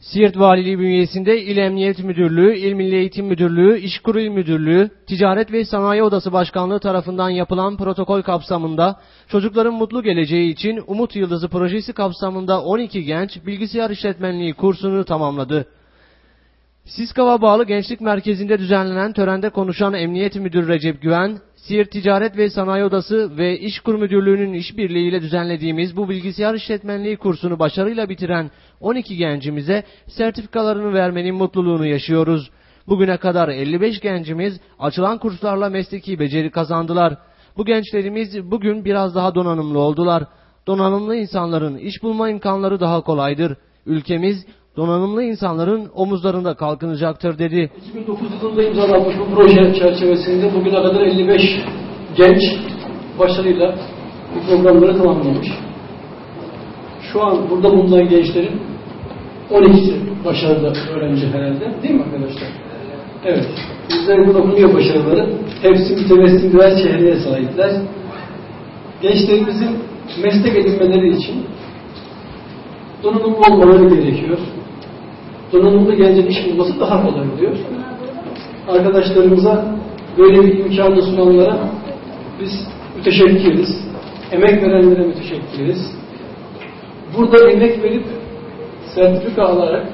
Siirt Valiliği bünyesinde İl Emniyet Müdürlüğü, İl Milli Eğitim Müdürlüğü, İşkur İl Müdürlüğü, Ticaret ve Sanayi Odası Başkanlığı tarafından yapılan protokol kapsamında çocukların mutlu geleceği için Umut Yıldızı projesi kapsamında 12 genç bilgisayar işletmenliği kursunu tamamladı. Siskava bağlı Gençlik Merkezi'nde düzenlenen törende konuşan Emniyet Müdürü Recep Güven, Siirt Ticaret ve Sanayi Odası ve İşkur Müdürlüğü'nün işbirliğiyle düzenlediğimiz bu bilgisayar işletmenliği kursunu başarıyla bitiren 12 gencimize sertifikalarını vermenin mutluluğunu yaşıyoruz. Bugüne kadar 55 gencimiz açılan kurslarla mesleki beceri kazandılar. Bu gençlerimiz bugün biraz daha donanımlı oldular. Donanımlı insanların iş bulma imkanları daha kolaydır. Ülkemiz donanımlı insanların omuzlarında kalkınacaktır dedi. 2009 yılında imzalanmış bu proje çerçevesinde bugüne kadar 55 genç başarıyla bu programları tamamlamış. Şu an burada bulunan gençlerin 12'si başarılı öğrenci herhalde. Değil mi arkadaşlar? Evet. Bizler burada bulunuyor başarıları. Hepsi mütevessim birer çehreye sahipler. Gençlerimizin meslek edinmeleri için donanımlı olmaları gerekiyor. Donanımlı gencin iş bulması daha kolay oluyor. Arkadaşlarımıza böyle bir imkanı sunanlara biz müteşekkiriz. Emek verenlere müteşekkiriz. Burada emek verip sertifika alarak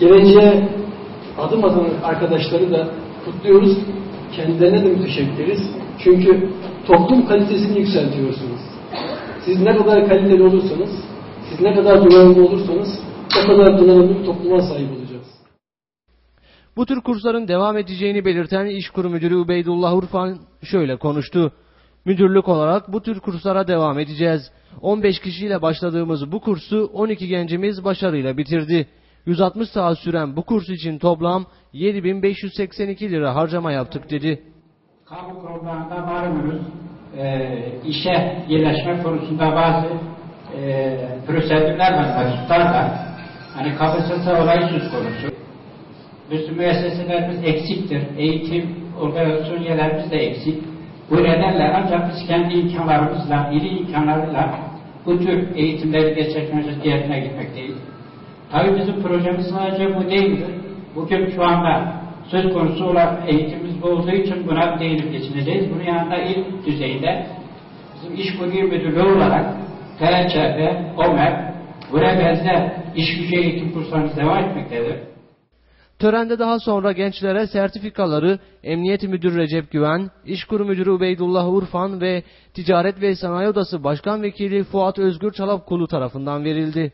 geleceğe adım atan arkadaşları da kutluyoruz. Kendilerine de müteşekkiriz. Çünkü toplum kalitesini yükseltiyorsunuz. Siz ne kadar kaliteli olursanız, siz ne kadar donanımlı olursanız o kadar donanımlı bir topluma sahip olacağız. Bu tür kursların devam edeceğini belirten İşkur Müdürü Ubeydullah Urfan şöyle konuştu. Müdürlük olarak bu tür kurslara devam edeceğiz. 15 kişiyle başladığımız bu kursu 12 gencimiz başarıyla bitirdi. 160 saat süren bu kurs için toplam 7582 lira harcama yaptık dedi. Kamu kurumlarında malumunuz e, işe yerleşme konusunda bazı e, prosedürler. Hani KPSS olayı söz konusu. Bizim müesseselerimiz eksiktir. Eğitim, organizasyon yerlerimiz de eksik. Bu nedenle ancak biz kendi imkanlarımızla, ili imkanlarıyla bu tür eğitimleri gerçekleştirmek yerine gitmekteyiz. Tabii bizim projemiz sadece bu değildir. Bugün şu anda söz konusu olan eğitimimiz bu olduğu için buna değinip geçineceğiz. Bunun yanında ilk düzeyde bizim iş kuruyor müdürlüğü olarak THCP, OMER, buraya benzer iş gücü eğitim kurslarımız devam etmektedir. Törende daha sonra gençlere sertifikaları Emniyet Müdürü Recep Güven, İşkur Müdürü Ubeydullah Urfan ve Ticaret ve Sanayi Odası Başkan Vekili Fuat Özgür Çalapkulu tarafından verildi.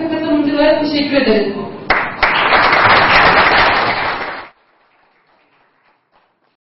Ve katılımcılara teşekkür ederiz.